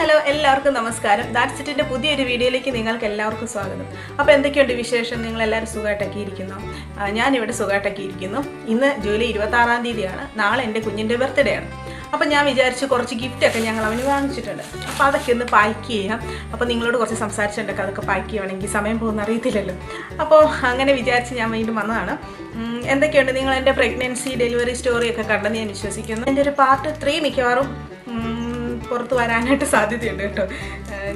Hello എല്ലാവർക്കും നമസ്കാരം. That's സിറ്റിന്റെ പുതിയൊരു വീഡിയോയിലേക്ക് നിങ്ങൾക്ക് എല്ലാവർക്കും സ്വാഗതം. അപ്പോൾ എന്തൊക്കെയുണ്ട് വിശേഷം? നിങ്ങൾ എല്ലാവരും സുഖമായിട്ടൊക്കെ ഇരിക്കുന്നു ഞാനിവിടെ സുഖമായിട്ടൊക്കെ ഇരിക്കുന്നു ഇന്ന് ജൂലൈ ഇരുപത്തി ആറാം തീയതിയാണ്. നാളെ എന്റെ കുഞ്ഞിന്റെ ബർത്ത്ഡേ ആണ്. അപ്പോൾ ഞാൻ വിചാരിച്ചു കുറച്ച് ഗിഫ്റ്റൊക്കെ ഞങ്ങൾ അവന് വാങ്ങിച്ചിട്ടുണ്ട്. അപ്പോൾ അതൊക്കെ ഒന്ന് പാക്ക് ചെയ്യാം. അപ്പോൾ നിങ്ങളോട് കുറച്ച് സംസാരിച്ചിട്ടൊക്കെ അതൊക്കെ പാക്ക് ചെയ്യുവാണെങ്കിൽ സമയം പോകുന്ന അറിയത്തില്ലല്ലോ. അപ്പോൾ അങ്ങനെ വിചാരിച്ച് ഞാൻ വീണ്ടും വന്നതാണ്. എന്തൊക്കെയുണ്ട്? നിങ്ങൾ എന്റെ പ്രഗ്നൻസി ഡെലിവറി സ്റ്റോറിയൊക്കെ കണ്ടെന്ന് ഞാൻ വിശ്വസിക്കുന്നു. എന്റെ ഒരു പാർട്ട് ത്രീ മിക്കവാറും പുറത്ത് വരാനായിട്ട് സാധ്യതയുണ്ട് കേട്ടോ.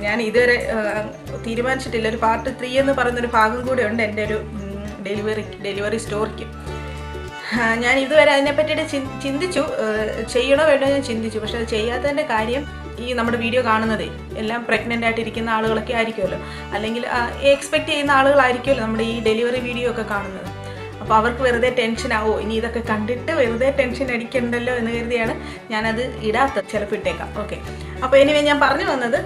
ഞാൻ ഇതുവരെ തീരുമാനിച്ചിട്ടില്ല. ഒരു പാർട്ട് ത്രീ എന്ന് പറയുന്നൊരു ഭാഗം കൂടെ ഉണ്ട് എന്റെ ഒരു ഡെലിവറി ഡെലിവറി സ്റ്റോറിക്ക് ഞാൻ ഇതുവരെ അതിനെ പറ്റിയിട്ട് ചിന്തിച്ചു. ചെയ്യണോ വേണ്ടോ ഞാൻ ചിന്തിച്ചു. പക്ഷെ അത് ചെയ്യാത്തതിന്റെ കാര്യം ഈ നമ്മുടെ വീഡിയോ കാണുന്നതേ. എല്ലാം പ്രഗ്നന്റ് ആയിട്ടിരിക്കുന്ന ആളുകളൊക്കെ ആയിരിക്കുമല്ലോ. അല്ലെങ്കിൽ എക്സ്പെക്റ്റ് ചെയ്യുന്ന ആളുകളായിരിക്കുമല്ലോ നമ്മുടെ ഈ ഡെലിവറി വീഡിയോ ഒക്കെ കാണുന്നത്. അപ്പോൾ അവർക്ക് വെറുതെ ടെൻഷൻ ആവോ? ഇനി ഇതൊക്കെ കണ്ടിട്ട് വെറുതെ ടെൻഷൻ അടിക്കണ്ടല്ലോ എന്ന് കരുതിയാണ് ഞാനത് ഇടാത്തത്. ചിലപ്പോൾ ഇട്ടേക്കാം. ഓക്കെ അപ്പോൾ ഇനി ഞാൻ പറഞ്ഞു വന്നത്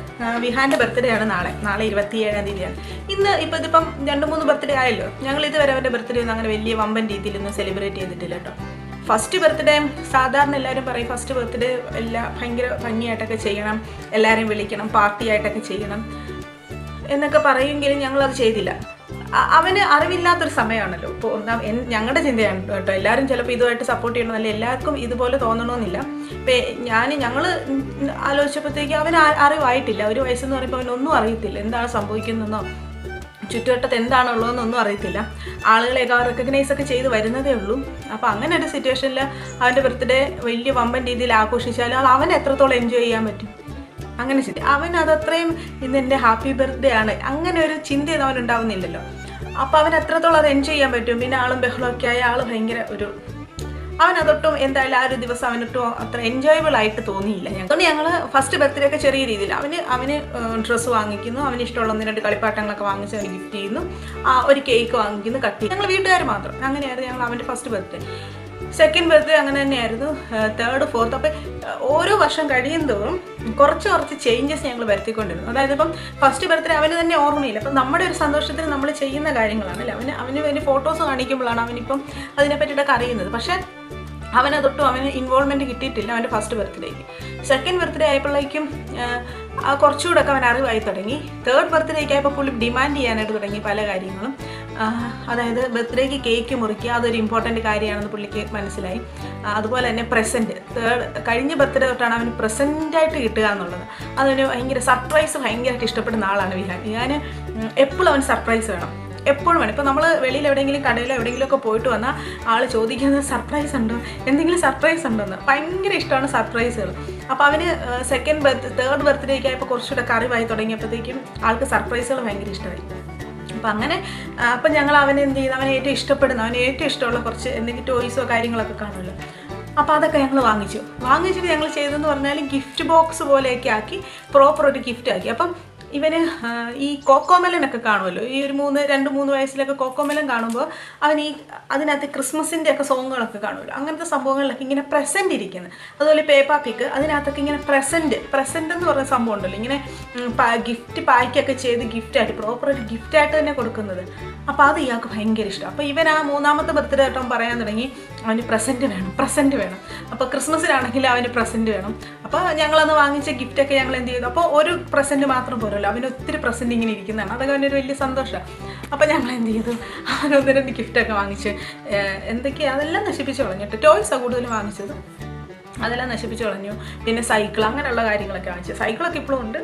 വിഹാന്റെ ബർത്ത്ഡേ ആണ് നാളെ. നാളെ ഇരുപത്തി ഏഴാം തീയതിയാണ്. ഇന്ന് ഇപ്പോൾ ഇതിപ്പം രണ്ട് മൂന്ന് ബർത്ത്ഡേ ആയല്ലോ. ഞങ്ങൾ ഇതുവരെ അവന്റെ ബർത്ത്ഡേ ഒന്നും അങ്ങനെ വലിയ വമ്പൻ രീതിയിലൊന്നും സെലിബ്രേറ്റ് ചെയ്തിട്ടില്ല കേട്ടോ ഫസ്റ്റ് ബർത്ത്ഡേ സാധാരണ എല്ലാവരും പറയും ഫസ്റ്റ് ബർത്ത്ഡേ എല്ലാം ഭയങ്കര ഭംഗിയായിട്ടൊക്കെ ചെയ്യണം. എല്ലാവരെയും വിളിക്കണം പാർട്ടി ആയിട്ടൊക്കെ ചെയ്യണം. എന്നൊക്കെ പറയുമെങ്കിലും ഞങ്ങളത് ചെയ്തില്ല. അവന് അറിവില്ലാത്തൊരു സമയമാണല്ലോ. ഇപ്പോൾ ഒന്നാം ഞങ്ങളുടെ ചിന്തയാണ് കേട്ടോ. എല്ലാവരും ചിലപ്പോൾ ഇതുമായിട്ട് സപ്പോർട്ട് ചെയ്യണമെന്നല്ല എല്ലാവർക്കും ഇതുപോലെ തോന്നണമെന്നില്ല ഇപ്പം ഞാൻ ഞങ്ങൾ ആലോചിച്ചപ്പോഴത്തേക്ക് അവന് ആ- അറിവായിട്ടില്ല. ഒരു വയസ്സെന്ന് പറയുമ്പോൾ അവനൊന്നും അറിയത്തില്ല. എന്താണ് സംഭവിക്കുന്നതെന്നോ ചുറ്റുവട്ടത്ത് എന്താണുള്ളതെന്നൊന്നും അറിയത്തില്ല. ആളുകളെയൊക്കെ റെക്കഗ്നൈസ് ഒക്കെ ചെയ്ത് വരുന്നതേ ഉള്ളൂ. അപ്പോൾ അങ്ങനെ ഒരു സിറ്റുവേഷനിൽ അവന്റെ ബർത്ത്ഡേ വലിയ വമ്പൻ രീതിയിൽ ആഘോഷിച്ചാലും അത് അവൻ എത്രത്തോളം എൻജോയ് ചെയ്യാൻ പറ്റും? അങ്ങനെ ചിന്തി. അവൻ അതത്രയും ഇന്ന് എന്റെ ഹാപ്പി ബർത്ത്ഡേ ആണ്. അങ്ങനെ ഒരു ചിന്തയൊന്നും അവൻ ഉണ്ടാവുന്നില്ലല്ലോ അപ്പോൾ അവൻ എത്രത്തോളം അത് എൻജോയ് ചെയ്യാൻ പറ്റും? പിന്നെ ആളും ബഹളമൊക്കെ ആയ. ആൾ ഭയങ്കര ഒരു അവൻ അതൊട്ടും എന്തായാലും ആ ഒരു ദിവസം അവനൊട്ടും അത്ര എൻജോയബിൾ ആയിട്ട് തോന്നിയില്ല ഞങ്ങൾ ഞങ്ങൾ ഫസ്റ്റ് ബർത്ത്ഡേ ഒക്കെ ചെറിയ രീതിയിൽ അവന് അവന് ഡ്രസ്സ് വാങ്ങിക്കുന്നു. അവന് ഇഷ്ടമുള്ള ഒന്ന് രണ്ട് കളിപ്പാട്ടങ്ങളൊക്കെ വാങ്ങിച്ച് അവന് ഗിഫ്റ്റ് ചെയ്യുന്നു. ഒരു കേക്ക് വാങ്ങിക്കുന്നു കട്ട് ഞങ്ങൾ വീട്ടുകാർ മാത്രം. അങ്ങനെയായിരുന്നു ഞങ്ങൾ അവന്റെ ഫസ്റ്റ് ബർത്ത്ഡേ സെക്കൻഡ് ബർത്ത്ഡേ അങ്ങനെ തന്നെയായിരുന്നു. തേർഡ് ഫോർത്ത് അപ്പം ഓരോ വർഷം കഴിയുന്തോറും കുറച്ച് കുറച്ച് ചേഞ്ചസ് ഞങ്ങൾ വരുത്തിക്കൊണ്ടിരുന്നു. അതായത് ഇപ്പം ഫസ്റ്റ് ബർത്ത്ഡേ അവന് തന്നെ ഓർമ്മയില്ല. അപ്പം നമ്മുടെ ഒരു സന്തോഷത്തിന് നമ്മൾ ചെയ്യുന്ന കാര്യങ്ങളാണ് അല്ലേ അവന് അവന് വേണ്ടി ഫോട്ടോസ് കാണിക്കുമ്പോഴാണ് അവനിപ്പം അതിനെ പറ്റിയിട്ടൊക്കെ അറിയുന്നത്. പക്ഷേ അവനതൊട്ടും അവന് ഇൻവോൾവ്മെന്റ് കിട്ടിയിട്ടില്ല അവന്റെ ഫസ്റ്റ് ബർത്ത്ഡേക്ക് സെക്കൻഡ് ബർത്ത്ഡേ ആയപ്പോഴേക്കും കുറച്ചുകൂടെ ഒക്കെ അവൻ അറിവായി തുടങ്ങി. തേർഡ് ബർത്ത്ഡേക്ക് ആയപ്പോൾ പുള്ളി ഡിമാൻഡ് ചെയ്യാനായിട്ട് തുടങ്ങി പല കാര്യങ്ങളും. അതായത് ബർത്ത്ഡേക്ക് കേക്ക് മുറിക്കുക അതൊരു ഇമ്പോർട്ടന്റ് കാര്യമാണെന്ന് പുള്ളിക്ക് മനസ്സിലായി. അതുപോലെ തന്നെ പ്രസന്റ് തേർഡ് കഴിഞ്ഞ ബർത്ത്ഡേ തൊട്ടാണ് അവന് പ്രസന്റായിട്ട് കിട്ടുക എന്നുള്ളത്. അതൊരു ഭയങ്കര സർപ്രൈസ് ഭയങ്കരമായിട്ട് ഇഷ്ടപ്പെടുന്ന ആളാണ് വിഹാൻ. ഞാൻ എപ്പോഴും അവന് സർപ്രൈസ് വേണം. എപ്പോഴും വേണം ഇപ്പോൾ നമ്മൾ വെളിയിൽ എവിടെയെങ്കിലും കടയിലോ എവിടെയെങ്കിലും ഒക്കെ പോയിട്ട് വന്നാൽ ആൾ ചോദിക്കുന്നത് സർപ്രൈസ് ഉണ്ടോ? എന്തെങ്കിലും സർപ്രൈസ് ഉണ്ടോ എന്ന് ഭയങ്കര ഇഷ്ടമാണ് സർപ്രൈസുകൾ അപ്പോൾ അവന് സെക്കൻഡ് ബർത്ത് തേർഡ് ബർത്ത്ഡേക്ക് ആയപ്പോൾ കുറച്ചുകൂടെ കറിവായി തുടങ്ങിയപ്പോഴത്തേക്കും ആൾക്ക് സർപ്രൈസുകൾ ഭയങ്കര ഇഷ്ടമായി. അപ്പം അങ്ങനെ അപ്പം ഞങ്ങൾ അവനെ എന്ത് ചെയ്യുന്നത് അവനെ ഏറ്റവും ഇഷ്ടപ്പെടുന്ന. അവന് ഏറ്റവും ഇഷ്ടമുള്ള കുറച്ച് എന്തെങ്കിലും ടോയ്സോ കാര്യങ്ങളൊക്കെ കാണുമല്ലോ. അപ്പോൾ അതൊക്കെ ഞങ്ങൾ വാങ്ങിച്ചു. വാങ്ങിച്ചിട്ട് ഞങ്ങൾ ചെയ്തതെന്ന് പറഞ്ഞാൽ ഗിഫ്റ്റ് ബോക്സ് പോലെയൊക്കെ ആക്കി പ്രോപ്പർ ഒരു ഗിഫ്റ്റ് ആക്കി. അപ്പം ഇവന് ഈ കോക്കോമെലനൊക്കെ കാണുമല്ലോ. ഈ ഒരു മൂന്ന് രണ്ട് മൂന്ന് വയസ്സിലൊക്കെ കോക്കോമെലൻ കാണുമ്പോൾ അവൻ ഈ അതിനകത്ത് ക്രിസ്മസിന്റെ ഒക്കെ സോങ്ങുകളൊക്കെ കാണുമല്ലോ. അങ്ങനത്തെ സംഭവങ്ങളിലൊക്കെ ഇങ്ങനെ പ്രസന്റ് ഇരിക്കുന്നത് അതുപോലെ പേപ്പർ പിക്ക് അതിനകത്തൊക്കെ ഇങ്ങനെ പ്രസന്റ് പ്രസന്റ് എന്ന് പറയുന്ന സംഭവം ഉണ്ടല്ലോ. ഇങ്ങനെ ഗിഫ്റ്റ് പായ്ക്കൊക്കെ ചെയ്ത് ഗിഫ്റ്റായിട്ട് പ്രോപ്പറായിട്ട് ഗിഫ്റ്റായിട്ട് തന്നെ കൊടുക്കുന്നത്. അപ്പോൾ അത് ഇയാൾക്ക് ഭയങ്കര ഇഷ്ടം. അപ്പോൾ ഇവൻ ആ മൂന്നാമത്തെ ബർത്ത്ഡേ ആയിട്ടും പറയാൻ തുടങ്ങി അവന് പ്രസന്റ് വേണം പ്രസന്റ് വേണം. അപ്പോൾ ക്രിസ്മസിനാണെങ്കിൽ അവന് പ്രസന്റ് വേണം. അപ്പോൾ ഞങ്ങളന്ന് വാങ്ങിച്ച ഗിഫ്റ്റൊക്കെ ഞങ്ങൾ എന്ത് ചെയ്തു? അപ്പോൾ ഒരു പ്രസന്റ് മാത്രം പോരല്ലോ അവന് ഒത്തിരി പ്രസന്റ് ഇങ്ങനെ ഇരിക്കുന്നതാണ്. അതൊക്കെ അവനൊരു വലിയ സന്തോഷമാണ് അപ്പോൾ ഞങ്ങൾ എന്ത് ചെയ്തു? അവനൊന്ന് രണ്ട് ഗിഫ്റ്റൊക്കെ വാങ്ങിച്ച് എന്തൊക്കെയാ? അതെല്ലാം നശിപ്പിച്ച് കളഞ്ഞിട്ട് ടോയ്സാണ് കൂടുതലും വാങ്ങിച്ചത്. അതെല്ലാം നശിപ്പിച്ച് കളഞ്ഞു. പിന്നെ സൈക്കിൾ അങ്ങനെയുള്ള കാര്യങ്ങളൊക്കെ വാങ്ങിച്ചു. സൈക്കിളൊക്കെ ഇപ്പോഴും ഉണ്ട്.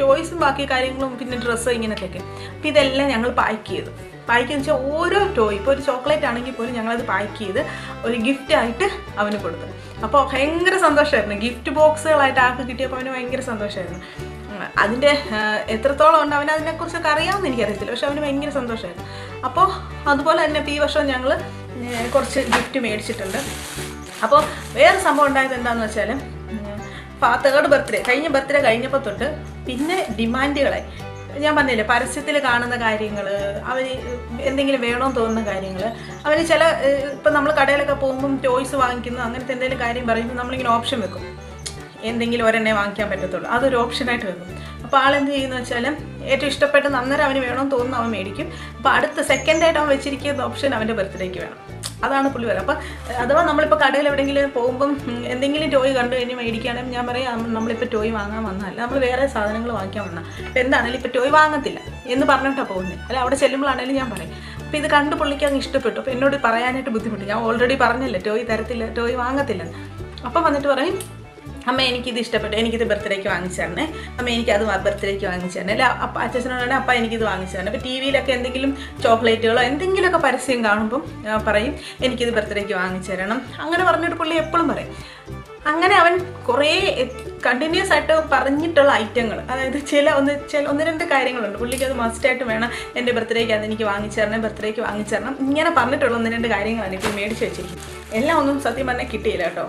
ടോയ്സും ബാക്കി കാര്യങ്ങളും പിന്നെ ഡ്രസ്സ് ഇങ്ങനത്തെയൊക്കെ അപ്പോൾ ഇതെല്ലാം ഞങ്ങൾ പാക്ക് ചെയ്തു. പാക്ക് എന്ന് വെച്ചാൽ ഓരോ ടോ ഇപ്പോൾ ഒരു ചോക്ലേറ്റ് ആണെങ്കിൽ പോലും ഞങ്ങളത് പാക്ക് ചെയ്ത് ഒരു ഗിഫ്റ്റ് ആയിട്ട് അവന് കൊടുത്തു. അപ്പോൾ ഭയങ്കര സന്തോഷമായിരുന്നു ഗിഫ്റ്റ് ബോക്സുകളായിട്ട് ആൾക്ക് കിട്ടിയപ്പോൾ അവന് ഭയങ്കര സന്തോഷമായിരുന്നു അതിന്റെ എത്രത്തോളം ഉണ്ട് അവന് അതിനെക്കുറിച്ചൊക്കെ അറിയാമെന്ന് എനിക്കറിയത്തില്ല. പക്ഷെ അവന് ഭയങ്കര സന്തോഷമായിരുന്നു അപ്പോൾ അതുപോലെ തന്നെ ഇപ്പോൾ ഈ വർഷം ഞങ്ങൾ കുറച്ച് ഗിഫ്റ്റ് മേടിച്ചിട്ടുണ്ട്. അപ്പോൾ വേറെ സംഭവം ഉണ്ടായത് എന്താണെന്ന് വെച്ചാൽ തേർഡ് ബർത്ത്ഡേ കഴിഞ്ഞ ബർത്ത്ഡേ കഴിഞ്ഞപ്പോൾ തൊട്ട് പിന്നെ ഡിമാൻഡുകളായി ഞാൻ പറഞ്ഞില്ലേ പരസ്യത്തിൽ കാണുന്ന കാര്യങ്ങൾ അവർ എന്തെങ്കിലും വേണമെന്ന് തോന്നുന്ന കാര്യങ്ങൾ അവർ ചില ഇപ്പം നമ്മൾ കടയിലൊക്കെ പോകുമ്പം ടോയ്സ് വാങ്ങിക്കുന്നു അങ്ങനത്തെ എന്തെങ്കിലും കാര്യം പറയുമ്പോൾ നമ്മളിങ്ങനെ ഓപ്ഷൻ വെക്കും. എന്തെങ്കിലും ഒരെണ്ണേ വാങ്ങിക്കാൻ പറ്റത്തുള്ളൂ. അതൊരു ഓപ്ഷനായിട്ട് വെക്കും. അപ്പോൾ ആളെന്ത് ചെയ്യുന്ന വെച്ചാൽ ഏറ്റവും ഇഷ്ടപ്പെട്ട അന്നേരം അവന് വേണമെന്ന് തോന്നുന്നു അവൻ മേടിക്കും. അപ്പോൾ അടുത്ത സെക്കൻഡായിട്ട് അവൻ വെച്ചിരിക്കുന്ന ഓപ്ഷൻ അവന്റെ ബർത്ത്ഡേക്ക് വേണം. അതാണ് പുള്ളി പറയുന്നത്. അപ്പം അഥവാ നമ്മളിപ്പോൾ കടയിൽ എവിടെയെങ്കിലും പോകുമ്പം എന്തെങ്കിലും ടോയ് കണ്ടു കഴിഞ്ഞ് മേടിക്കുകയാണെങ്കിൽ ഞാൻ പറയാം "അമ്മ, നമ്മളിപ്പോൾ ടോയ് വാങ്ങാൻ വന്നതല്ല. നമ്മൾ വേറെ സാധനങ്ങൾ വാങ്ങിക്കാൻ വന്നാൽ അപ്പം എന്താണെങ്കിലും ഇപ്പോൾ ടോയ് വാങ്ങത്തില്ല. എന്ന് പറഞ്ഞിട്ടാണ് പോകുന്നത് അല്ല അവിടെ ചെല്ലുമ്പോഴാണെങ്കിലും ഞാൻ പറയും. അപ്പോൾ ഇത് കണ്ട് പുള്ളിക്ക് അങ്ങ് ഇഷ്ടപ്പെട്ടു. അപ്പോൾ എന്നോട് പറയാനായിട്ട് ബുദ്ധിമുട്ട്. ഞാൻ ഓൾറെഡി പറഞ്ഞല്ലേ ടോയ് തരത്തില്ല ടോയ് വാങ്ങത്തില്ല. അപ്പം വന്നിട്ട് പറയും അമ്മ എനിക്കിത് ഇഷ്ടപ്പെട്ടു. എനിക്കിത് ബർത്ത്ഡേക്ക് വാങ്ങിച്ചു തരണേ അമ്മ എനിക്കത് ബർത്ത്ഡേക്ക് വാങ്ങിച്ചു തരണേ അല്ല അപ്പ അച്ഛനോടാണ് അപ്പ എനിക്കിത് വാങ്ങിച്ചു തന്നെ അപ്പോൾ ടി വിയിലൊക്കെ എന്തെങ്കിലും ചോക്ലേറ്റുകളോ എന്തെങ്കിലുമൊക്കെ പരസ്യം കാണുമ്പം പറയും എനിക്കിത് ബർത്ത്ഡേക്ക് വാങ്ങിച്ചു തരണം അങ്ങനെ പറഞ്ഞിട്ട് പുള്ളി എപ്പോഴും പറയും. അങ്ങനെ അവൻ കുറേ കണ്ടിന്യൂസ് ആയിട്ട് പറഞ്ഞിട്ടുള്ള ഐറ്റങ്ങൾ അതായത് ചില ഒന്ന് ചില ഒന്ന് രണ്ട് കാര്യങ്ങളുണ്ട്. പുള്ളിക്ക് അത് മസ്റ്റായിട്ട് വേണം. എന്റെ ബർത്ത്ഡേക്ക് അത് എനിക്ക് വാങ്ങിച്ചു തരണം ബർത്ത്ഡേക്ക് വാങ്ങിച്ചു തരണം ഇങ്ങനെ പറഞ്ഞിട്ടുള്ള ഒന്ന് രണ്ട് കാര്യങ്ങളാണ് ഇപ്പോൾ മേടിച്ച് വെച്ചിരിക്കുന്നത്. എല്ലാം ഒന്നും സത്യം പറഞ്ഞാൽ കിട്ടിയില്ല കേട്ടോ.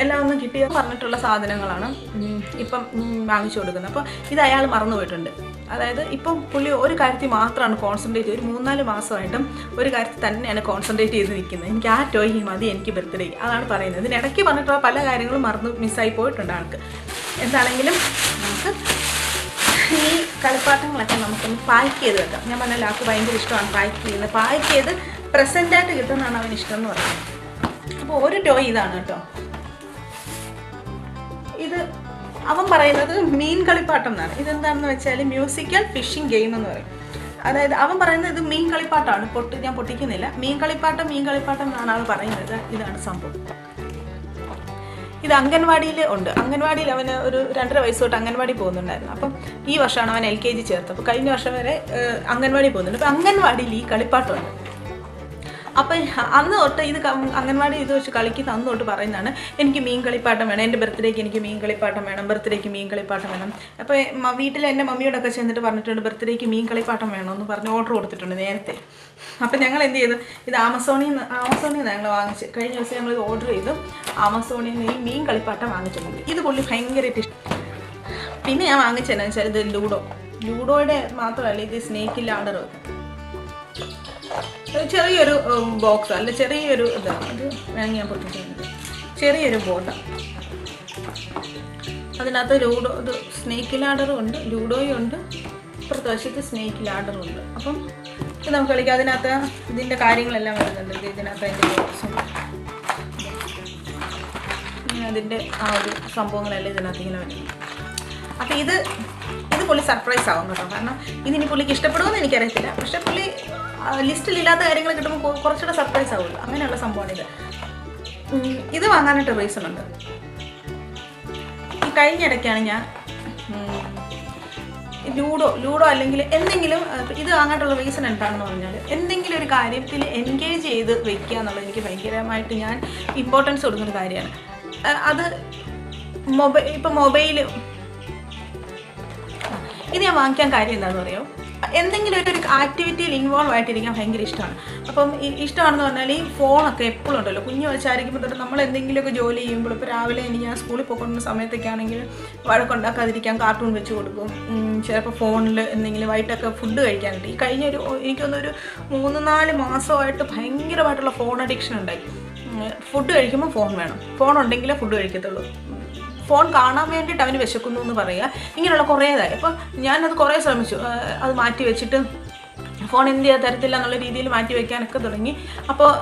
എല്ലാം ഒന്നും കിട്ടിയ പറഞ്ഞിട്ടുള്ള സാധനങ്ങളാണ്. ഇപ്പം വാങ്ങിച്ചു കൊടുക്കുന്നത്. അപ്പോൾ ഇത് അയാൾ മറന്നുപോയിട്ടുണ്ട് അതായത് ഇപ്പം പുള്ളി ഒരു കാര്യത്തിൽ മാത്രമാണ് കോൺസെൻട്രേറ്റ് ഒരു മൂന്നാൽ മാസമായിട്ടും ഒരു കാര്യത്തിൽ തന്നെയാണ് കോൺസെൻട്രേറ്റ് ചെയ്ത് നിൽക്കുന്നത്. എനിക്ക് ആ ടോയ് മതി എനിക്ക് ബർത്ത്ഡേ അതാണ് പറയുന്നത്. ഇതിനിടയ്ക്ക് പറഞ്ഞിട്ടുള്ള പല കാര്യങ്ങളും മറന്നു മിസ്സായി പോയിട്ടുണ്ട് ആൾക്ക്. എന്താണെങ്കിലും നമുക്ക് ഈ കളിപ്പാട്ടങ്ങളൊക്കെ നമുക്കൊന്ന് പാക്ക് ചെയ്ത് വെക്കാം. ഞാൻ പറഞ്ഞാൽ ആൾക്ക് ഭയങ്കര ഇഷ്ടമാണ് പാക്ക് ചെയ്യുന്നത്. പാക്ക് ചെയ്ത് പ്രസന്റായിട്ട് കിട്ടുന്നതാണ് അവന് ഇഷ്ടം എന്ന് പറയുന്നത്. അപ്പോൾ ഒരു ടോയ് ഇതാണ് കേട്ടോ. ഇത് അവൻ പറയുന്നത് മീൻ കളിപ്പാട്ടം എന്നാണ്. ഇതെന്താണെന്ന് വെച്ചാൽ മ്യൂസിക്കൽ ഫിഷിംഗ് ഗെയിം എന്ന് പറയും. അതായത് അവൻ പറയുന്നത് ഇത് മീൻ കളിപ്പാട്ടമാണ് പൊട്ടി ഞാൻ പൊട്ടിക്കുന്നില്ല. മീൻ കളിപ്പാട്ടം മീൻ കളിപ്പാട്ടം എന്നാണ് അവൻ പറയുന്നത്. ഇതാണ് സംഭവം. ഇത് അംഗൻവാടിയിൽ ഉണ്ട്. അംഗൻവാടിയിൽ അവന് ഒരു രണ്ടര വയസ്സ് തൊട്ട് അംഗൻവാടി പോകുന്നുണ്ടായിരുന്നു. അപ്പം ഈ വർഷമാണ് അവൻ എൽ കെ ജി ചേർത്തത്. അപ്പോൾ കഴിഞ്ഞ വർഷം വരെ അംഗൻവാടി പോകുന്നുണ്ട്. അപ്പോൾ അംഗൻവാടിയിൽ ഈ കളിപ്പാട്ടമുണ്ട് അപ്പം അന്ന് തൊട്ട് ഇത് അംഗൻവാടി ഇത് വെച്ച് കളിക്കുന്ന അന്ന് തൊട്ട് പറയുന്നതാണ് എനിക്ക് മീൻ കളിപ്പാട്ടം വേണം എന്റെ ബർത്ത്ഡേക്ക് എനിക്ക് മീൻ കളിപ്പാട്ടം വേണം ബർത്ത്ഡേക്ക് മീൻ കളിപ്പാട്ടം വേണം. അപ്പോൾ വീട്ടിൽ എന്റെ മമ്മിയോടൊക്കെ ചെന്നിട്ട് പറഞ്ഞിട്ടുണ്ട് ബർത്ത്ഡേക്ക് മീൻ കളിപ്പാട്ടം വേണമെന്ന് പറഞ്ഞ് ഓർഡർ കൊടുത്തിട്ടുണ്ട് നേരത്തെ. അപ്പം ഞങ്ങൾ എന്ത് ചെയ്തു? ഇത് ആമസോണിൽ നിന്ന് ആമസോണിൽ നിന്ന് ഞങ്ങൾ വാങ്ങിച്ച് കഴിഞ്ഞ ദിവസം ഞങ്ങൾ ഇത് ഓർഡർ ചെയ്തു ആമസോണിൽ നിന്ന് ഈ മീൻ കളിപ്പാട്ടം വാങ്ങിച്ചിട്ടുണ്ട്. ഇത് പുള്ളി ഭയങ്കരമായിട്ട് ഇഷ്ടം. പിന്നെ ഞാൻ വാങ്ങിച്ചതെന്നു വെച്ചാൽ ഇത് ലൂഡോ ലൂഡോയുടെ മാത്രമല്ല ഇത് സ്നേക്കിൽ ആർഡർ ലാഡർ ചെറിയൊരു ബോക്സ് അല്ല ചെറിയൊരു ഇതാണ് അത് വേണമെങ്കിൽ ഞാൻ പൊട്ടിച്ചിട്ടുണ്ട് ചെറിയൊരു ബോട്ട അതിനകത്ത് ലൂഡോ ഇത് സ്നേക്ക് ലാഡറും ഉണ്ട് ലൂഡോയും ഉണ്ട് ഇപ്പുറത്തെ സ്നേക്ക് ലാഡറും ഉണ്ട്. അപ്പം ഇത് നമുക്ക് കളിക്കാം. അതിനകത്ത് ഇതിന്റെ കാര്യങ്ങളെല്ലാം വരുന്നുണ്ട്. ഇത് ഇതിനകത്ത് അതിന്റെ ബോക്സും അതിന്റെ ആ ഒരു സംഭവങ്ങളെല്ലാം ഇതിനകത്ത് ഇങ്ങനെ വരും അപ്പം ഇത് ഇത് പുള്ളി സർപ്രൈസ് ആവും കേട്ടോ. കാരണം ഇതിനി പുള്ളിക്ക് ഇഷ്ടപ്പെടുമെന്ന് എനിക്കറിയത്തില്ല. പക്ഷെ പുള്ളി ലിസ്റ്റിൽ ഇല്ലാത്ത കാര്യങ്ങൾ കിട്ടുമ്പോൾ കുറച്ചുകൂടെ സർപ്രൈസ് ആവുമല്ലോ അങ്ങനെയുള്ള സംഭവമാണ് ഇത്. വാങ്ങാനായിട്ട് റീസൺ ഉണ്ട്. ഈ കഴിഞ്ഞ ഇടയ്ക്കാണ് ഞാൻ ലൂഡോ ലൂഡോ അല്ലെങ്കിൽ എന്തെങ്കിലും ഇത് വാങ്ങാനുള്ള റീസൺ എന്താണെന്ന് പറഞ്ഞാൽ എന്തെങ്കിലും ഒരു കാര്യത്തിൽ എൻഗേജ് ചെയ്ത് വെക്കുക എന്നുള്ളത് എനിക്ക് ഭയങ്കരമായിട്ട് ഞാൻ ഇമ്പോർട്ടൻസ് കൊടുക്കുന്ന കാര്യമാണ്. അത് മൊബൈൽ ഇപ്പം മൊബൈൽ ഇത് ഞാൻ വാങ്ങിക്കാൻ കാര്യം എന്താണെന്ന് അറിയോ? എന്തെങ്കിലും ഒരു ആക്ടിവിറ്റിയിൽ ഇൻവോൾവ് ആയിട്ടിരിക്കാൻ ഭയങ്കര ഇഷ്ടമാണ്. അപ്പം ഇഷ്ടമാണെന്ന് പറഞ്ഞാൽ ഈ ഫോണൊക്കെ എപ്പോഴും ഉണ്ടല്ലോ. കുഞ്ഞു വെച്ചായിരിക്കുമ്പോൾ തൊട്ട് നമ്മൾ എന്തെങ്കിലുമൊക്കെ ജോലി ചെയ്യുമ്പോൾ ഇപ്പോൾ രാവിലെ എനിക്ക് ഞാൻ സ്കൂളിൽ പോകുന്ന സമയത്തൊക്കെ ആണെങ്കിൽ വഴക്കുണ്ടാക്കാതിരിക്കാൻ കാർട്ടൂൺ വെച്ച് കൊടുക്കും. ചിലപ്പോൾ ഫോണിൽ എന്തെങ്കിലും വൈകിട്ടൊക്കെ ഫുഡ് കഴിക്കാനുണ്ട്. ഈ കഴിഞ്ഞ ഒരു എനിക്കൊന്നൊരു മൂന്ന് നാല് മാസമായിട്ട് ഭയങ്കരമായിട്ടുള്ള ഫോൺ അഡിക്ഷൻ ഉണ്ടായി. ഫുഡ് കഴിക്കുമ്പോൾ ഫോൺ വേണം. ഫോൺ ഉണ്ടെങ്കിലേ ഫുഡ് കഴിക്കത്തുള്ളൂ. ഫോൺ കാണാൻ വേണ്ടിയിട്ട് അവന് വിശക്കുന്നു എന്ന് പറയുക. ഇങ്ങനെയുള്ള കുറേതായി അപ്പോൾ ഞാനത് കുറേ ശ്രമിച്ചു. അത് മാറ്റി വെച്ചിട്ട് ഫോൺ എന്ത് ചെയ്യാൻ തരത്തില്ല എന്നുള്ള രീതിയിൽ മാറ്റി വെക്കാനൊക്കെ തുടങ്ങി. അപ്പോൾ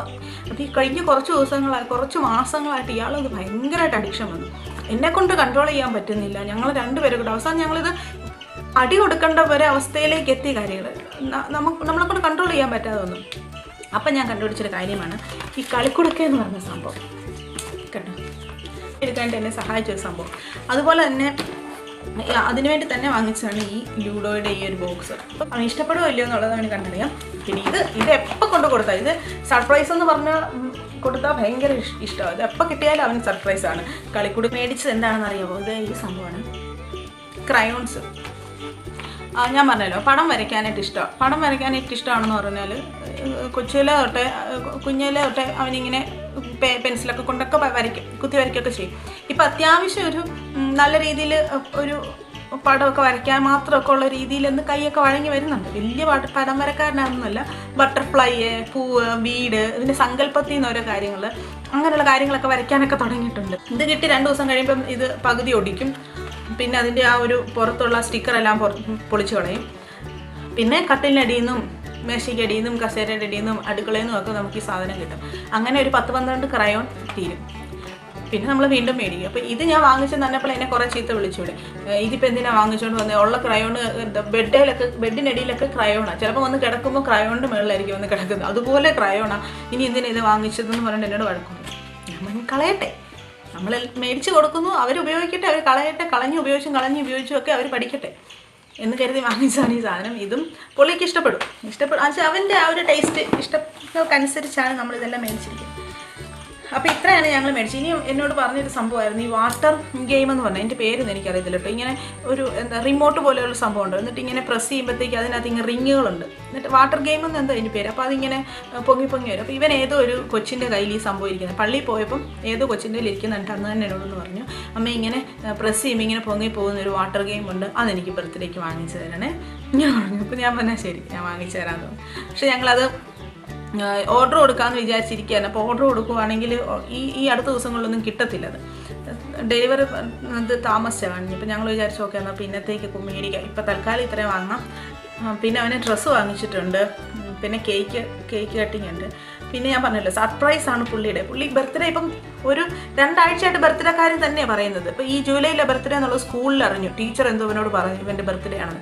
അത് ഈ കഴിഞ്ഞ കുറച്ച് ദിവസങ്ങളായി കുറച്ച് മാസങ്ങളായിട്ട് ഇയാളത് ഭയങ്കരമായിട്ട് അഡിക്ഷൻ വന്നു. എന്നെക്കൊണ്ട് കൺട്രോൾ ചെയ്യാൻ പറ്റുന്നില്ല. ഞങ്ങൾ രണ്ടുപേരും കൂടെ. അവസാനം ഞങ്ങളിത് അടി കൊടുക്കേണ്ട ഒരു അവസ്ഥയിലേക്ക് എത്തിയ കാര്യങ്ങൾ. നമുക്ക് നമ്മളെ കൊണ്ട് കൺട്രോൾ ചെയ്യാൻ പറ്റാതെ വന്നു. അപ്പം ഞാൻ കണ്ടുപിടിച്ചൊരു കാര്യമാണ്. ഈ കളിക്കുടുക്ക എന്ന് പറഞ്ഞ സംഭവം. എടുക്കാനായിട്ട് എന്നെ സഹായിച്ച ഒരു സംഭവം. അതുപോലെ തന്നെ അതിനുവേണ്ടി തന്നെ വാങ്ങിച്ചതാണ് ഈ ലൂഡോയുടെ ഈ ഒരു ബോക്സ് അപ്പം അവന് ഇഷ്ടപ്പെടുമോ ഇല്ലയോ എന്നുള്ളത് അവന് കണ്ടറിയാം. പിന്നെ ഇത് ഇത് എപ്പോൾ കൊണ്ട് കൊടുത്താൽ ഇത് സർപ്രൈസ് എന്ന് പറഞ്ഞ കൊടുത്താൽ ഭയങ്കര ഇഷ്ടമാണ് ഇത് എപ്പോൾ കിട്ടിയാലും അവന് സർപ്രൈസാണ് കളിക്കൂടി മേടിച്ചത് എന്താണെന്ന് അറിയാമോ ഇത് ഈ സംഭവമാണ്. ക്രയോൺസ് ഞാൻ പറഞ്ഞല്ലോ പടം വരയ്ക്കാനായിട്ട് ഇഷ്ടമാണ് പടം വരയ്ക്കാനായിട്ട് ഇഷ്ടമാണെന്ന് പറഞ്ഞാൽ കൊച്ചിലെ തൊട്ടെ കുഞ്ഞിലെ തൊട്ടെ അവനിങ്ങനെ പെൻസിലൊക്കെ കൊണ്ടൊക്കെ വരയ്ക്കും കുത്തി വരയ്ക്കുകയൊക്കെ ചെയ്യും. ഇപ്പം അത്യാവശ്യം ഒരു നല്ല രീതിയിൽ ഒരു പടമൊക്കെ വരയ്ക്കാൻ മാത്രമൊക്കെ ഉള്ള രീതിയിൽ ഒന്ന് കൈയൊക്കെ വഴങ്ങി വരുന്നുണ്ട്. വലിയ പട പടം വരക്കാരനാണെന്നല്ല ബട്ടർഫ്ലൈ പൂവ് വീട് ഇതിന്റെ സങ്കല്പത്തിൽ നിന്ന് ഓരോ കാര്യങ്ങൾ അങ്ങനെയുള്ള കാര്യങ്ങളൊക്കെ വരയ്ക്കാനൊക്കെ തുടങ്ങിയിട്ടുണ്ട്. ഇത് കിട്ടി രണ്ട് ദിവസം കഴിയുമ്പം ഇത് പകുതി ഒടിക്കും. പിന്നെ അതിന്റെ ആ ഒരു പുറത്തുള്ള സ്റ്റിക്കറെല്ലാം പൊളിച്ചു കളയും. പിന്നെ കട്ടിലിനടിയിൽ നിന്നും മേശയ്ക്ക് അടിയിൽ നിന്നും കസേരയുടെ അടിയിൽ നിന്നും അടുക്കളയിൽ നിന്നും ഒക്കെ നമുക്ക് ഈ സാധനം കിട്ടും. അങ്ങനെ ഒരു പത്ത് പന്ത്രണ്ട് ക്രയോൺ തീരും. പിന്നെ നമ്മൾ വീണ്ടും മേടിക്കും. അപ്പോൾ ഇത് ഞാൻ വാങ്ങിച്ച് തന്നപ്പോൾ എന്നെ കുറേ ചീത്ത വിളിച്ചൂടെ ഏഹ് ഇതിപ്പോൾ എന്തിനാണ് വാങ്ങിച്ചുകൊണ്ട് വന്നത് ഉള്ള ക്രയോൺ ബെഡിലൊക്കെ ബെഡിനടിയിലൊക്കെ ക്രയോണാണ് ചിലപ്പോൾ വന്ന് കിടക്കുമ്പോൾ ക്രയോണിന്റെ മുകളിലായിരിക്കും വന്ന് കിടക്കുന്നത്. അതുപോലെ ക്രയോണാണ് ഇനി എന്തിനാണ് ഇത് വാങ്ങിച്ചതെന്ന് പറഞ്ഞിട്ട് എന്നോട് ഞാൻ പറഞ്ഞു, കളയട്ടെ. നമ്മൾ മേടിച്ച് കൊടുക്കുന്നു. അവർ ഉപയോഗിക്കട്ടെ. അവർ കളയട്ടെ. കളഞ്ഞ് ഉപയോഗിച്ചും കളഞ്ഞ് ഉപയോഗിച്ചും ഒക്കെ അവർ പഠിക്കട്ടെ. എന്ന് കരുതി വാങ്ങിച്ചാണ് ഈ സാധനം. ഇതും പുള്ളിക്ക് ഇഷ്ടപ്പെടും. ഇഷ്ടപ്പെടും. അവന്റെ ആ ഒരു ടേസ്റ്റ് ഇഷ്ടങ്ങൾക്കനുസരിച്ചാണ് നമ്മളിതെല്ലാം മേടിച്ചിരിക്കുന്നത്. അപ്പോൾ ഇത്രയാണ് ഞങ്ങൾ മേടിച്ചത്. ഇനി എന്നോട് പറഞ്ഞൊരു സംഭവമായിരുന്നു. ഈ വാട്ടർ ഗെയിം എന്ന് പറഞ്ഞാൽ എന്റെ പേരൊന്നും എനിക്കറിയത്തില്ല കേട്ടോ. ഇങ്ങനെ ഒരു എന്താ റിമോട്ട് പോലെയുള്ള സംഭവം ഉണ്ട് എന്നിട്ട് ഇങ്ങനെ പ്രസ് ചെയ്യുമ്പോഴത്തേക്ക് അതിനകത്ത് ഇങ്ങനെ റിങ്ങുകളുണ്ട് എന്നിട്ട് വാട്ടർ ഗെയിം എന്ന് എന്താ അതിന്റെ പേര്? അപ്പോൾ അതിങ്ങനെ പൊങ്ങി പൊങ്ങി വരും. അപ്പോൾ ഇവൻ ഏതോ ഒരു കൊച്ചിന്റെ കയ്യിൽ ഈ സംഭവം ഇരിക്കുന്നത് പള്ളിയിൽ പോയപ്പം ഏതോ കൊച്ചിന്റെ കയ്യിൽ ഇരിക്കുന്നുണ്ട് അന്ന് തന്നെ എന്നോടെന്ന് പറഞ്ഞു അമ്മ ഇങ്ങനെ പ്രസ് ചെയ്യുമ്പോൾ ഇങ്ങനെ പൊങ്ങി പോകുന്ന ഒരു വാട്ടർ ഗെയിം ഉണ്ട്. അതെനിക്ക് ബർത്ത്ഡേക്ക് വാങ്ങിച്ചു തരണേ. ഞാൻ പറഞ്ഞു. അപ്പോൾ ഞാൻ പറഞ്ഞാൽ ശരി ഞാൻ വാങ്ങിച്ചു തരാമെന്ന് പറഞ്ഞു. പക്ഷേ ഞങ്ങളത് ഓർഡർ കൊടുക്കാമെന്ന് വിചാരിച്ചിരിക്കുകയാണ്. അപ്പോൾ ഓർഡർ കൊടുക്കുവാണെങ്കിൽ ഈ ഈ അടുത്ത ദിവസങ്ങളിലൊന്നും കിട്ടത്തില്ല അത്. ഡെലിവറി ഇത് താമസിച്ചാണ് ഇപ്പം ഞങ്ങൾ വിചാരിച്ചു എന്നാൽ പിന്നത്തേക്ക് മേടിക്കാം. ഇപ്പം തൽക്കാലം ഇത്രയും വാങ്ങാം പിന്നെ അവനെ ഡ്രസ്സ് വാങ്ങിച്ചിട്ടുണ്ട്. പിന്നെ കേക്ക് കേക്ക് കട്ടിങ് ഉണ്ട്. പിന്നെ ഞാൻ പറഞ്ഞല്ലോ സർപ്രൈസ് ആണ് പുള്ളിയുടെ. പുള്ളി ബർത്ത്ഡേ ഇപ്പം ഒരു രണ്ടാഴ്ചയായിട്ട് ബർത്ത്ഡേ കാര്യം തന്നെയാണ് പറയുന്നത്. ഇപ്പോൾ ഈ ജൂലൈയിലെ ബർത്ത്ഡേ എന്നുള്ളത് സ്കൂളിൽ അറിഞ്ഞു. ടീച്ചർ എന്തോ ഇവനോട് പറഞ്ഞു ഇവന്റെ ബർത്ത്ഡേ ആണെന്ന്.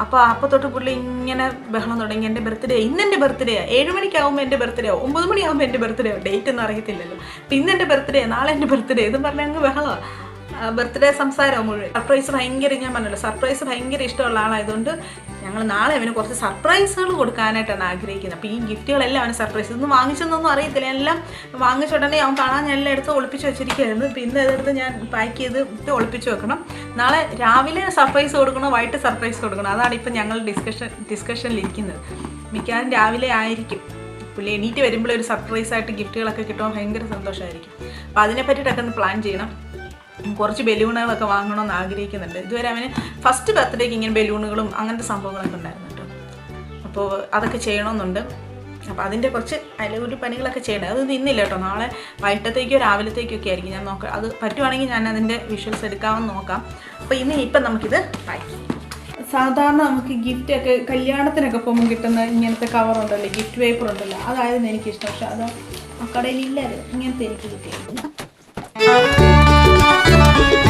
അപ്പോൾ അപ്പോൾ തൊട്ട് പുള്ളി ഇങ്ങനെ ബഹളം തുടങ്ങി എന്റെ ബർത്ത്ഡേ ഇന്ന് എന്റെ ബർത്ത്ഡേ ഏഴ് മണിക്കാവുമ്പോൾ എന്റെ ബർത്ത്ഡേ ആവും. ഒമ്പത് മണിയാകുമ്പോൾ എന്റെ ബർത്ത്ഡേ ആവും. ഡേറ്റ് ഒന്നും അറിയത്തില്ലല്ലോ. അപ്പം ഇന്ന് എന്റെ ബർത്ത്ഡേ നാളെ എന്റെ ബർത്ത്ഡേ എന്ന് പറഞ്ഞാൽ അങ്ങ് ബഹളമാണ് ബർത്ത്ഡേ സംസാരം മുഴുവൻ. സർപ്രൈസ് ഭയങ്കര ഞാൻ പറഞ്ഞല്ലോ സർപ്രൈസ് ഭയങ്കര ഇഷ്ടമുള്ള ആളായതുകൊണ്ട് ഞങ്ങൾ നാളെ അവന് കുറച്ച് സർപ്രൈസുകൾ കൊടുക്കാനായിട്ടാണ് ആഗ്രഹിക്കുന്നത്. അപ്പോൾ ഈ ഗിഫ്റ്റുകളെല്ലാം അവന് സർപ്രൈസ് ഒന്നും വാങ്ങിച്ചെന്നൊന്നും അറിയത്തില്ല. എല്ലാം വാങ്ങിച്ച ഉടനെ അവൻ കാണാൻ ഞാൻ എല്ലാം എടുത്ത് ഒളിപ്പിച്ച് വെച്ചിരിക്കുകയായിരുന്നു. പിന്നെ അതെടുത്ത് ഞാൻ പാക്ക് ചെയ്ത് ഒളിപ്പിച്ച് വെക്കണം. നാളെ രാവിലെ സർപ്രൈസ് കൊടുക്കണം വൈകിട്ട് സർപ്രൈസ് കൊടുക്കണം. അതാണ് ഇപ്പം ഞങ്ങൾ ഡിസ്കഷൻ ഡിസ്കഷനിലിരിക്കുന്നത് മിക്കവാറും രാവിലെ ആയിരിക്കും. പുള്ളി എണീറ്റ് വരുമ്പോഴൊരു സർപ്രൈസായിട്ട് ഗിഫ്റ്റുകളൊക്കെ കിട്ടുമ്പോൾ ഭയങ്കര സന്തോഷമായിരിക്കും അപ്പോൾ അതിനെ പറ്റിയിട്ടൊക്കെ ഒന്ന് പ്ലാൻ ചെയ്യണം. കുറച്ച് ബലൂണുകളൊക്കെ വാങ്ങണമെന്ന് ആഗ്രഹിക്കുന്നുണ്ട്. ഇതുവരെ അവന് ഫസ്റ്റ് ബർത്ത്ഡേക്ക് ഇങ്ങനെ ബലൂണുകളും അങ്ങനത്തെ സംഭവങ്ങളൊക്കെ ഉണ്ടായിരുന്നു കേട്ടോ. അപ്പോൾ അതൊക്കെ ചെയ്യണമെന്നുണ്ട്. അപ്പോൾ അതിന്റെ കുറച്ച് അലകുടി പണികളൊക്കെ ചെയ്യണം. അത് നിന്നില്ല കേട്ടോ. നാളെ വൈകിട്ടത്തേക്കോ രാവിലത്തേക്കോ ഒക്കെ ആയിരിക്കും. ഞാൻ നോക്കാം അത് പറ്റുവാണെങ്കിൽ ഞാൻ അതിന്റെ വിഷ്വൽസ് എടുക്കാമെന്ന് നോക്കാം. അപ്പോൾ ഇന്ന് ഇപ്പം നമുക്കിത് പാക്ക് സാധാരണ നമുക്ക് ഗിഫ്റ്റ് ഒക്കെ കല്യാണത്തിനൊക്കെ പോകുമ്പോൾ കിട്ടുന്ന ഇങ്ങനത്തെ കവർ ഉണ്ടല്ലോ ഗിഫ്റ്റ് പേപ്പർ ഉണ്ടല്ലോ. അതായിരുന്നു എനിക്കിഷ്ടം. പക്ഷെ അത് ആ കടയിൽ ഇല്ലായിരുന്നു ഇങ്ങനത്തെ എനിക്ക് Bye.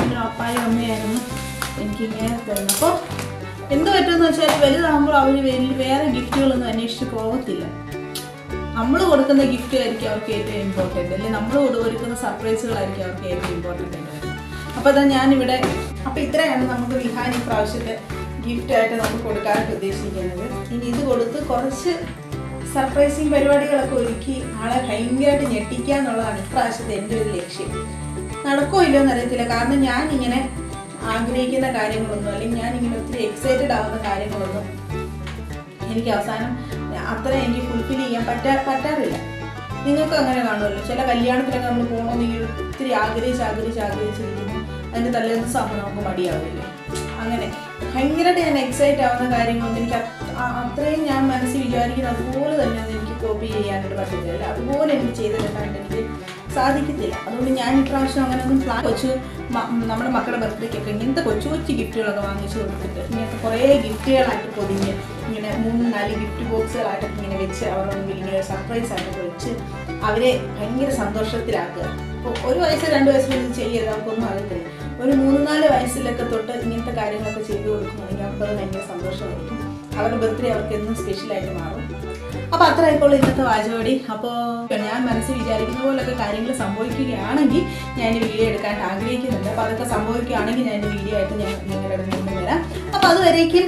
എന്റെ അപ്പായും അമ്മയായിരുന്നു. എനിക്കിങ്ങനെ തരുന്നത് അപ്പോൾ എന്ത് പറ്റുമെന്ന് വെച്ചാൽ വലുതാകുമ്പോൾ അവർ വലിയ വേറെ ഗിഫ്റ്റുകളൊന്നും അന്വേഷിച്ച് പോകത്തില്ല. നമ്മൾ കൊടുക്കുന്ന ഗിഫ്റ്റ് ആയിരിക്കും അവർക്ക് ഏറ്റവും ഇമ്പോർട്ടന്റ് അല്ലെങ്കിൽ നമ്മൾ കൊടുക്കുന്ന സർപ്രൈസുകളായിരിക്കും അവർക്ക് ഏറ്റവും ഇമ്പോർട്ടന്റ് ആയിട്ട് അപ്പോൾ അതാ ഞാനിവിടെ അപ്പോൾ ഇത്രയാണ് നമുക്ക് വിഹാൻ ഈ പ്രാവശ്യത്തെ ഗിഫ്റ്റായിട്ട് നമുക്ക് കൊടുക്കാനായിട്ട് ഉദ്ദേശിക്കുന്നത്. ഇനി ഇത് കൊടുത്ത് കുറച്ച് സർപ്രൈസിങ് പരിപാടികളൊക്കെ ഒരുക്കി ആളെ ഭയങ്കരമായിട്ട് ഞെട്ടിക്കുക എന്നുള്ളതാണ് ഇപ്രാവശ്യത്തെ എന്റെ ഒരു ലക്ഷ്യം. നടക്കോ ഇല്ലയോ എന്നറിയത്തില്ല കാരണം ഞാൻ ഇങ്ങനെ ആഗ്രഹിക്കുന്ന കാര്യങ്ങളൊന്നും അല്ലെങ്കിൽ ഞാൻ ഇങ്ങനെ ഒത്തിരി എക്സൈറ്റഡ് ആവുന്ന കാര്യങ്ങളൊന്നും എനിക്ക് അവസാനം അത്ര എനിക്ക് ഫുൾഫിൽ ചെയ്യാൻ പറ്റാ പറ്റാറില്ല. നിങ്ങൾക്ക് അങ്ങനെ കാണുമല്ലോ. ചില കല്യാണത്തിലൊക്കെ നമ്മൾ പോകണമെന്നെങ്കിൽ ഒത്തിരി ആഗ്രഹിച്ച് ആഗ്രഹിച്ച് ആഗ്രഹിച്ചിരിക്കുന്നു അതിന്റെ തലേന്ന് സമയം നമുക്ക് മടിയാവില്ലേ അങ്ങനെ ഭയങ്കരമായിട്ട് ഞാൻ എക്സൈറ്റ് ആവുന്ന കാര്യങ്ങളൊന്നും എനിക്ക് അത്രയും ഞാൻ മനസ്സിൽ വിചാരിക്കുന്ന അതുപോലെ തന്നെ എനിക്ക് കോപ്പി ചെയ്യാനായിട്ട് പറ്റത്തില്ല. അതുപോലെ എനിക്ക് ചെയ്തെടുക്കാനായിട്ട് എനിക്ക് സാധിക്കത്തില്ല. അതുകൊണ്ട് ഞാൻ ഇപ്രാവശ്യം അങ്ങനെ ഒന്നും പ്ലാൻ കൊച്ചു നമ്മുടെ മക്കളുടെ ബർത്ത്ഡേക്കൊക്കെ ഇങ്ങനത്തെ കൊച്ചു കൊച്ചു ഗിഫ്റ്റുകളൊക്കെ വാങ്ങിച്ചു കൊടുത്തിട്ട് ഇങ്ങനത്തെ കുറേ ഗിഫ്റ്റുകളായിട്ട് പൊതിഞ്ഞ് ഇങ്ങനെ മൂന്ന് നാല് ഗിഫ്റ്റ് ബോക്സുകളായിട്ടൊക്കെ ഇങ്ങനെ വെച്ച് അവരുടെ മുമ്പിൽ ഇങ്ങനെ സർപ്രൈസ് ആയിട്ടൊക്കെ വെച്ച് അവരെ ഭയങ്കര സന്തോഷത്തിലാക്കുക. ഇപ്പോൾ ഒരു വയസ്സ് രണ്ട് വയസ്സിൽ ഇത് ചെയ്യരുത് നമുക്കൊന്നും അറിയത്തില്ല. ഒരു മൂന്ന് നാല് വയസ്സിലൊക്കെ തൊട്ട് ഇങ്ങനത്തെ കാര്യങ്ങളൊക്കെ ചെയ്തു കൊടുക്കുകയാണെങ്കിൽ അവർക്കത് ഭയങ്കര സന്തോഷമായിരിക്കും. അവരുടെ ബർത്ത്ഡേ അവർക്ക് എന്നും സ്പെഷ്യലായിട്ട് മാറും. അപ്പോൾ ആയിക്കോളൂ ഇന്നത്തെ വാചകോടി അപ്പോൾ ഞാൻ മനസ്സിൽ വിചാരിക്കുന്ന പോലൊക്കെ കാര്യങ്ങൾ സംഭവിക്കുകയാണെങ്കിൽ ഞാൻ വീഡിയോ എടുക്കാൻ ആഗ്രഹിക്കുന്നുണ്ട്. അപ്പോൾ അതൊക്കെ സംഭവിക്കുകയാണെങ്കിൽ ഞാൻ വീഡിയോ ആയിട്ട് ഞാൻ നിങ്ങളുടെ അടുത്ത് വരാം അപ്പോൾ അതുവരേക്കും